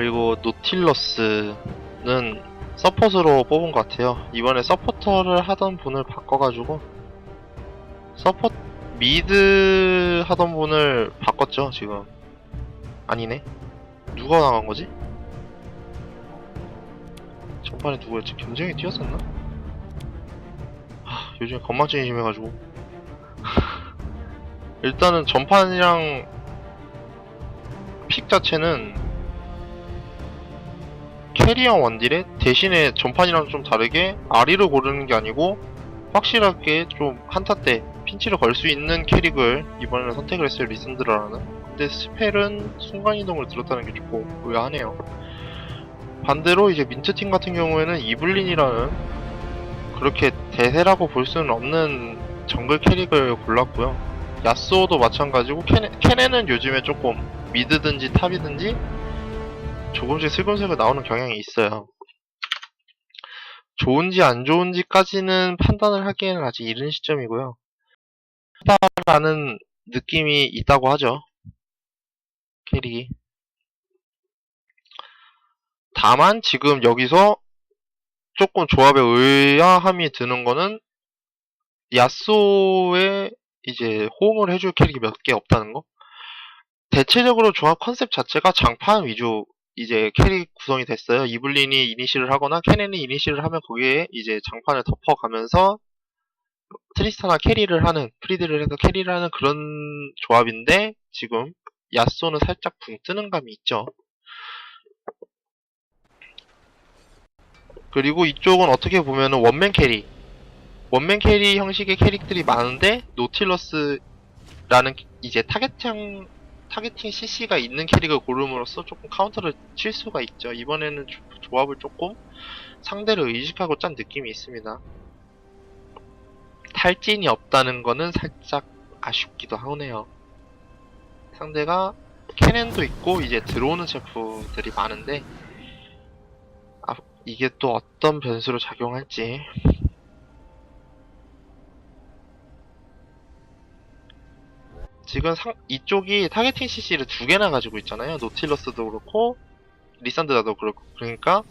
그리고 노틸러스는 서폿으로 뽑은 것 같아요. 이번에 서포터를 하던 분을 바꿔가지고 서폿 미드 하던 분을 바꿨죠 지금. 아니네. 누가 나간 거지? 전반에 누구였지? 김정이 뛰었었나? 하, 요즘에 건망증이 심해가지고 일단은 전판이랑 픽 자체는 캐리어 원딜에 대신에 전판이랑 좀 다르게 아리를 고르는 게 아니고 확실하게 좀 한타 때 핀치를 걸 수 있는 캐릭을 이번에는 선택을 했어요 리슨드라는. 근데 스펠은 순간이동을 들었다는 게 조금 의아하네요. 반대로 이제 민트팀 같은 경우에는 이블린이라는 그렇게 대세라고 볼 수는 없는 정글 캐릭을 골랐고요. 야스오도 마찬가지고 케네, 케네는 요즘에 조금 미드든지 탑이든지 조금씩 슬금슬금 나오는 경향이 있어요. 좋은지 안 좋은지까지는 판단을 하기에는 아직 이른 시점이고요. 라는 느낌이 있다고 하죠. 캐릭이. 다만 지금 여기서 조금 조합에 의아함이 드는 거는 야스오의 이제 호응을 해줄 캐릭이 몇 개 없다는 거. 대체적으로 조합 컨셉 자체가 장판 위주 이제 캐릭 구성이 됐어요. 이블린이 이니시를 하거나 케넨이 이니시를 하면 거기에 이제 장판을 덮어가면서 트리스타나 캐리를 하는 프리드를 해서 캐리를 하는 그런 조합인데 지금 야쏘는 살짝 붕 뜨는 감이 있죠. 그리고 이쪽은 어떻게 보면은 원맨 캐리 원맨 캐리 형식의 캐릭들이 많은데 노틸러스라는 이제 타겟형 타겟팅 CC가 있는 캐릭을 고름으로써 조금 카운터를 칠 수가 있죠. 이번에는 조, 조합을 조금 상대를 의식하고 짠 느낌이 있습니다. 탈진이 없다는 거는 살짝 아쉽기도 하네요. 상대가 캐넨도 있고 이제 들어오는 셰프들이 많은데 아, 이게 또 어떤 변수로 작용할지 지금 상, 이쪽이 타겟팅 CC를 두 개나 가지고 있잖아요. 노틸러스도 그렇고 리산드라도 그렇고 그러니까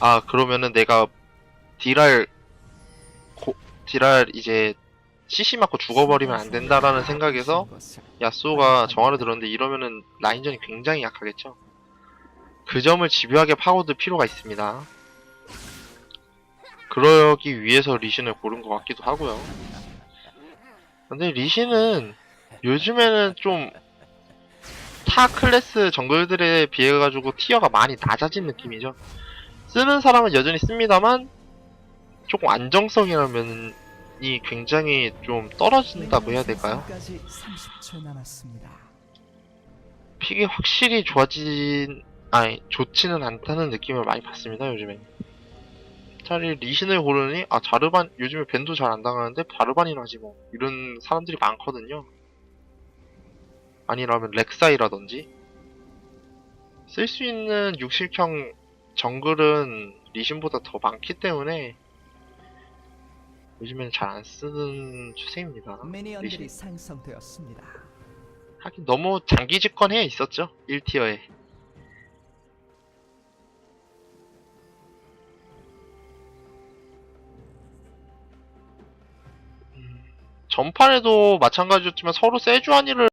아 그러면은 내가 딜할 고, 딜할 이제 CC 맞고 죽어버리면 안 된다라는 생각에서 야스오가 정화를 들었는데 이러면은 라인전이 굉장히 약하겠죠. 그 점을 집요하게 파고들 필요가 있습니다. 그러기 위해서 리신을 고른 것 같기도 하고요. 근데 리신은 요즘에는 좀 타 클래스 정글들에 비해 가지고 티어가 많이 낮아진 느낌이죠. 쓰는 사람은 여전히 씁니다만 조금 안정성이라는 면이 굉장히 좀 떨어진다고 해야 될까요? 30초 남았습니다. 픽이 확실히 좋아진 아니 좋지는 않다는 느낌을 많이 받습니다 요즘에. 차라리 리신을 고르니 아 자르반 요즘에 밴도 잘 안 당하는데 자르반이나 하지 뭐 이런 사람들이 많거든요. 아니라면 렉사이라든지 쓸 수 있는 육식형 정글은 리신보다 더 많기 때문에 요즘에는 잘 안 쓰는 추세입니다. 미니언들이 리신. 생성되었습니다. 하긴 너무 장기 집권해 있었죠 1티어에 음, 전판에도 마찬가지였지만 서로 세주안이를